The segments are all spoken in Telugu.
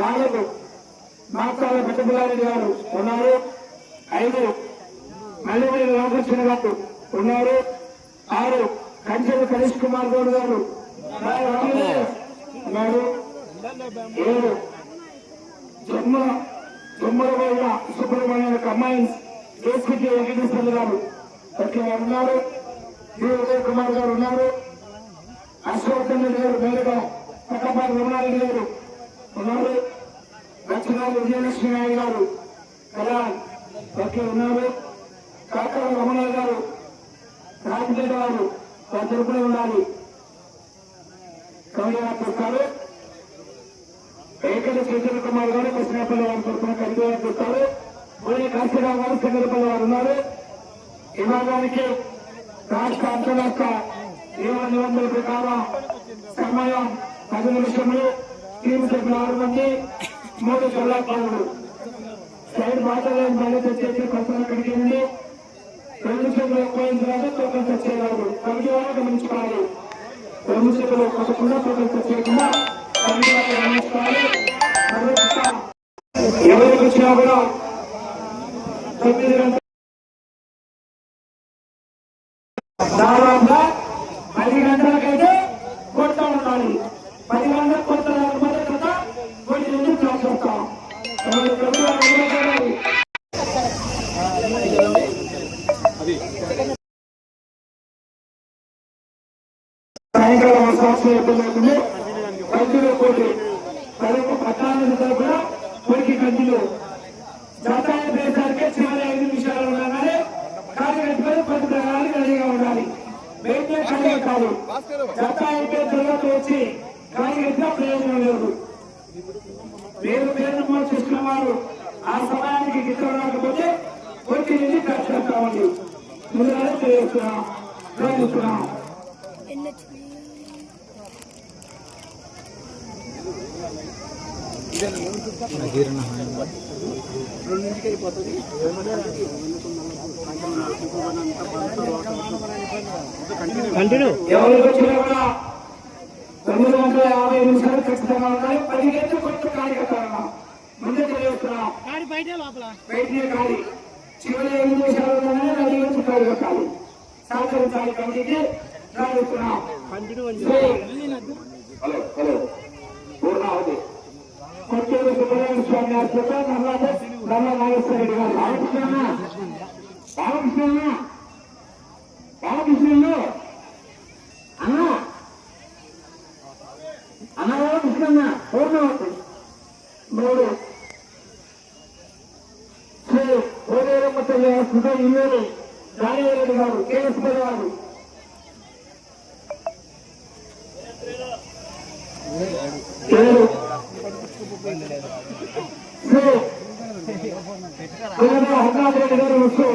నాలుగు. మాకాల పెద్దపుల్లారెడ్డి గారు ఉన్నారు. ఐదు. మల్లెపల్లి రామకృష్ణ గారు ఉన్నారు. ఆరు. కంచెల కనీష్ కుమార్ గౌడ్ గారు ఉన్నారు. ఏడు. జమ్మ జమ్మల వల్ల సుబ్రహ్మణ్యం యొక్క అమ్మాయి కేసీపీ వెంకటేశ్వర గారు అట్లా ఉన్నారు. డి ఉదయ్ కుమార్ గారు ఉన్నారు. అశ్వవర్ధన్ రెడ్డి గారు మేలుగా పక్కపాటి రమణారెడ్డి గారు ఉన్నారు. లక్ష్మణాలు విజయలక్ష్మి నాయుడు గారు కళ్యాణ్ ఒకే ఉన్నారు. కాకర రమణ గారు రాజపేట గారు వారి తరపున ఉండాలి. కవిగా చూస్తారు ఏకల చైతన్య కుమార్ గారు కృష్ణపల్లి వారి తరఫున కవిగా చూస్తారు పోయి కాశీరావు గారు చంద్రపల్లి వారు ఉన్నారు. విభాగానికి రాష్ట్ర అంతరాష్ట్ర నియమ నిబంధనల ప్రకారం సమయం పది నిమిషంలో టీం సభ్యులు ఆరు మంది మూడు కళాకారులు సైడ్ బాటలను బయట తెచ్చేసి కొత్తగా అక్కడికి వెళ్ళి రెండు సభ్యులు ఎక్కువైన తర్వాత టోకన్ తెచ్చేవారు కమిటీ వారు గమనించుకోవాలి. రెండు సభ్యులు కొట్టకుండా టోకన్ తెచ్చేయకుండా కమిటీ వారు గమనించుకోవాలి. ఎవరికి వచ్చినా కూడా తొమ్మిది గంటల సాయంకాలం అవకాశం కంటిలో పోటీ కడుపు పద్నాలుగు తరపున కోరికి కంటిలో చివరి ఐదు నిమిషాలు ఉండగానే కాలు కట్టుకొని పది రెడీగా ఉండాలి. వెయిట్లే కాలు కాదు జత అయితే తర్వాత వచ్చి కాలు ప్రయోజనం లేదు. పేరు పేరు నమోదు వారు ఆ సమయానికి గిట్ట రాకపోతే కోరికి నుంచి ఖర్చు కట్టామండి ముందుగానే తెలియజేస్తున్నాం. ప్రయోగిస్తున్నాం తొమ్మిది వందల యాభై ఖచ్చితంగా ఉన్నాయి కొత్త కార్యకర్తలు ముందే తెలియజేస్తున్నాం బయటే లోపల బయటనే కాదు చివరి నిమిషాలు సహకరించాలి కమిటీకి హలో హలో కొత్తూరు సుబ్రహ్మణ్య స్వామి గారి చేత నల్లాదే నల్ల నాగేశ్వర రెడ్డి గారు రామకృష్ణ రామకృష్ణ రామకృష్ణులు అన్న అన్న రామకృష్ణ పూర్ణవతి మూడు శ్రీ కోదేరమ్మ తల్లి సుధా ఇల్లేరు రాజారెడ్డి గారు కేఎస్ గారు కురువుల హరినాథరెడ్డి గారు ముస్సు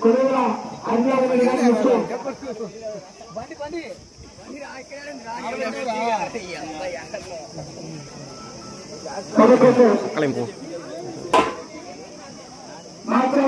కురువుల హరినాథరెడ్డి గారు పదకొండు కళింపు మాత్రం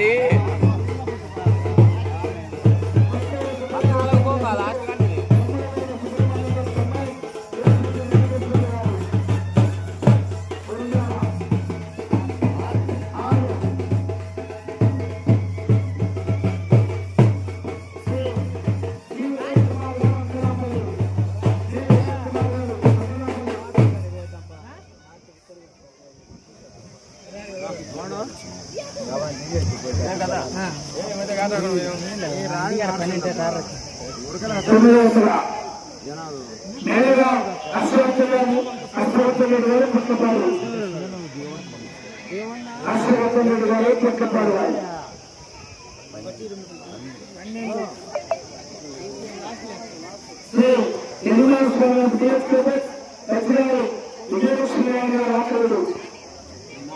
already. శ్రీ ఎన్నికల స్వామి విజయలక్ష్మి గారు ఆకరుడు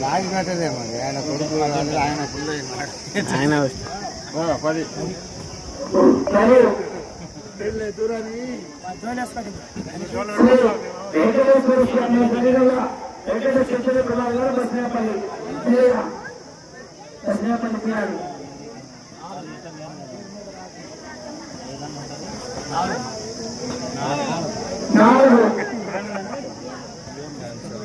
లాగినట్టేదే మరి ఆయన కొడుకు ఆయన పుల్ల ఆయన వెంకటేశ్వర స్వామి దగ్గర వెంకటేశ్వర కుమార్ గారు బస్నేపల్లి బస్నేపల్లి పిల్లాడు నాలుగు గోడె కాశీరావు గారు సింగర్పల్లి గారు రేపల్లి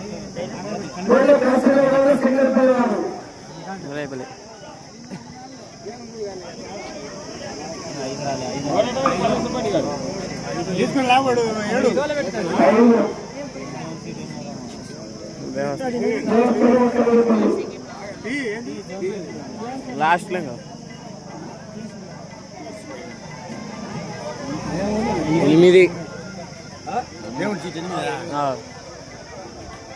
తీసుకుని లావాడు ఏడు లాస్ట్ ఎనిమిది దేవుడి